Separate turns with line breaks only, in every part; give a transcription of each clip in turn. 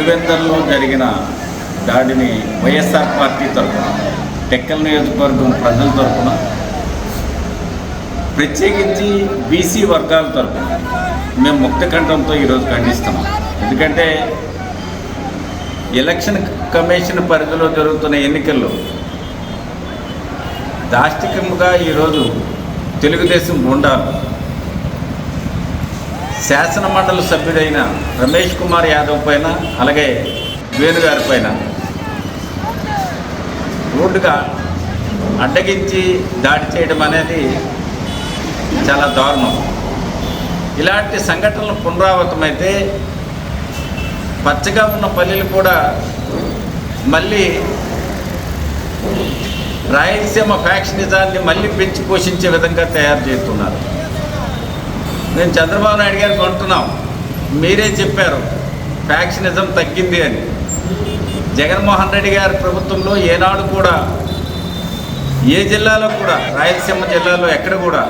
పులివెందల్లో జరిగిన దాడిని వైఎస్ఆర్ పార్టీ తరఫున టెక్కల్ నియోజకవర్గం ప్రజల తరఫున ప్రత్యేకించి బీసీ వర్గాల తరఫున మేము ముక్త కంఠంతో ఈరోజు ఖండిస్తున్నాం. ఎందుకంటే ఎలక్షన్ కమిషన్ పరిధిలో జరుగుతున్న ఎన్నికల్లో దాష్టికంగా ఈరోజు తెలుగుదేశం ఉండాలి. శాసనమండలి సభ్యుడైన రమేష్ కుమార్ యాదవ్ పైన అలాగే వేణుగారి పైన రోడ్డుగా అడ్డగించి దాడి చేయడం అనేది చాలా దారుణం. ఇలాంటి సంఘటనలు పునరావృతమైతే పచ్చగా ఉన్న పల్లెలు కూడా మళ్ళీ రాయలసీమ ఫ్యాక్షనిజాన్ని మళ్ళీ పెంచి పోషించే విధంగా తయారు చేస్తున్నారు. నేను చంద్రబాబు నాయుడు గారు కొంటున్నాం. మీరే చెప్పారు ఫ్యాక్షనిజం తగ్గింది అని. జగన్మోహన్ రెడ్డి గారి ప్రభుత్వంలో ఏనాడు కూడా ఏ జిల్లాలో కూడా రాయలసీమ జిల్లాలో ఎక్కడ కూడా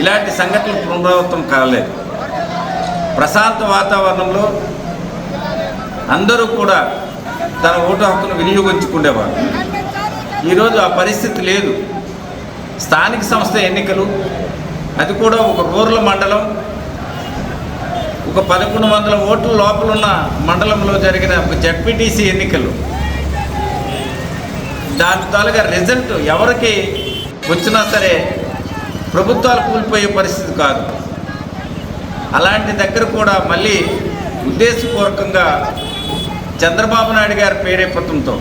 ఇలాంటి సంఘటనలు పునరావృతం కాలేదు. ప్రశాంత వాతావరణంలో అందరూ కూడా తన ఓటు హక్కును వినియోగించుకునేవారు ఈరోజు ఆ పరిస్థితి లేదు. స్థానిక సంస్థ ఎన్నికలు అది కూడా ఒక రూరల్ మండలం. ఒక పదకొండు వందల ఓట్ల లోపలున్న మండలంలో జరిగిన ఒక జడ్పీటీసీ ఎన్నికలు. దాని తాలుగా రిజల్ట్ ఎవరికి వచ్చినా సరే ప్రభుత్వాలు కూలిపోయే పరిస్థితి కాదు. అలాంటి దగ్గర కూడా మళ్ళీ ఉద్దేశపూర్వకంగా చంద్రబాబు నాయుడు గారి ప్రేరేపణతో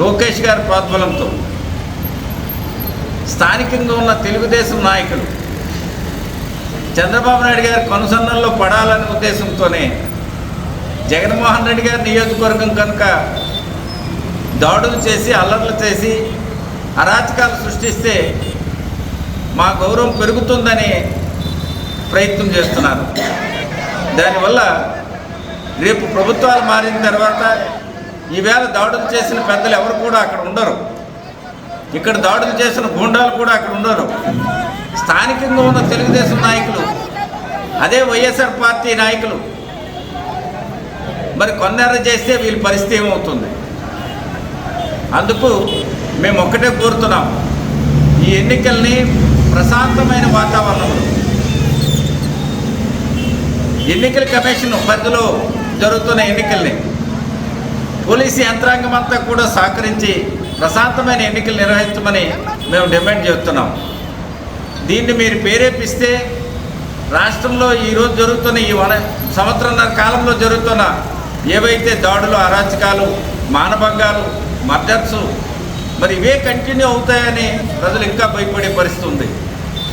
లోకేష్ గారి ప్రోద్బలంతో స్థానికంగా ఉన్న తెలుగుదేశం నాయకులు. చంద్రబాబు నాయుడు గారి కొనసన్నల్లో పడాలనే ఉద్దేశంతోనే జగన్మోహన్ రెడ్డి గారి నియోజకవర్గం కనుక దాడులు చేసి అల్లర్లు చేసి అరాచకాలు సృష్టిస్తే మా గౌరవం పెరుగుతుందని ప్రయత్నం చేస్తున్నారు. దానివల్ల రేపు ప్రభుత్వాలు మారిన తర్వాత ఈవేళ దాడులు చేసిన పెద్దలు ఎవరు కూడా అక్కడ ఉండరు. ఇక్కడ దాడులు చేసిన గూండాలు కూడా అక్కడ ఉండరు స్థానికంగా ఉన్న తెలుగుదేశం నాయకులు అదే వైఎస్ఆర్ పార్టీ నాయకులు. మరి కొన్నెర్ర చేస్తే వీళ్ళ పరిస్థితి ఏమవుతుంది? అందుకు మేము ఒక్కటే కోరుతున్నాం ఈ ఎన్నికల్ని ప్రశాంతమైన వాతావరణంలో. ఎన్నికల కమిషన్ పరిధిలో జరుగుతున్న ఎన్నికల్ని పోలీసు యంత్రాంగం అంతా కూడా సహకరించి ప్రశాంతమైన ఎన్నికలు నిర్వహించమని మేము డిమాండ్ చేస్తున్నాం. దీన్ని మీరు ప్రేరేపిస్తే రాష్ట్రంలో ఈరోజు జరుగుతున్న ఈ వన సంవత్సరంన్నర కాలంలో జరుగుతున్న ఏవైతే దాడులు అరాచకాలు మానభంగాలు మర్డర్స్ మరి ఇవే కంటిన్యూ అవుతాయని ప్రజలు ఇంకా భయపడే పరిస్థితి ఉంది.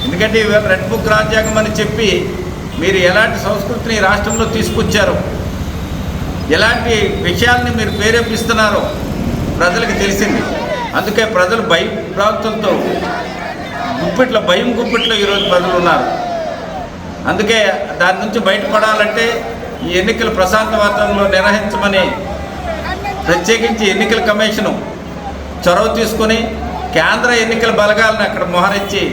ఎందుకంటే ఇవాళ రెడ్ బుక్ రాజ్యాంగం అని చెప్పి మీరు ఎలాంటి సంస్కృతిని రాష్ట్రంలో తీసుకొచ్చారో? ఎలాంటి విషయాల్ని మీరు ప్రేరేపిస్తున్నారో ప్రజలకు తెలిసింది. అందుకే ప్రజలు భయం ప్రాంతంతో గుప్పిట్లో భయం గుప్పిట్లో ఈరోజు ప్రజలు ఉన్నారు. అందుకే దాని నుంచి బయటపడాలంటే ఈ ఎన్నికలు ప్రశాంత వాతావరణంలో నిర్వహించమని ప్రత్యేకించి ఎన్నికల కమిషను చొరవ తీసుకొని కేంద్ర ఎన్నికల బలగాలను అక్కడ మోహరించి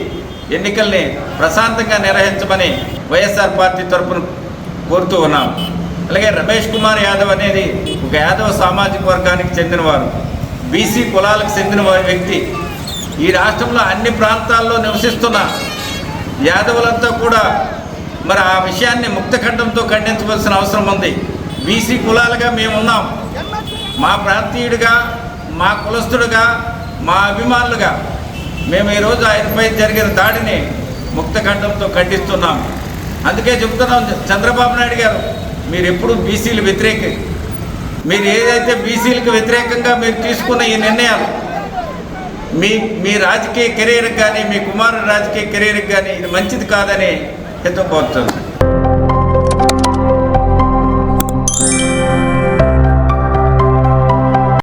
ఎన్నికల్ని ప్రశాంతంగా నిర్వహించమని వైఎస్ఆర్ పార్టీ తరఫున కోరుతూ ఉన్నాం. అలాగే రమేష్ కుమార్ యాదవ్ అనేది ఒక యాదవ సామాజిక వర్గానికి చెందినవారు. బీసీ కులాలకు చెందిన వ్యక్తి. ఈ రాష్ట్రంలో అన్ని ప్రాంతాల్లో నివసిస్తున్న యాదవులంతా కూడా మరి ఆ విషయాన్ని ముక్తఖండంతో ఖండించవలసిన అవసరం ఉంది. బీసీ కులాలుగా మేమున్నాం. మా ప్రాంతీయుడిగా మా కులస్తుడుగా మా అభిమానులుగా మేము ఈరోజు ఆయనపై జరిగిన దాడిని ముక్తఖండంతో ఖండిస్తున్నాం. అందుకే చెబుతున్నాం చంద్రబాబు నాయుడు గారు మీరు ఎప్పుడు బీసీలు వ్యతిరేక. మీరు ఏదైతే బీసీలకు వ్యతిరేకంగా మీరు తీసుకున్న ఈ నిర్ణయాలు మీ మీ రాజకీయ కెరీర్కి కానీ మీ కుమారుడు రాజకీయ కెరీర్కి కానీ ఇది మంచిది కాదని హితపోతుంది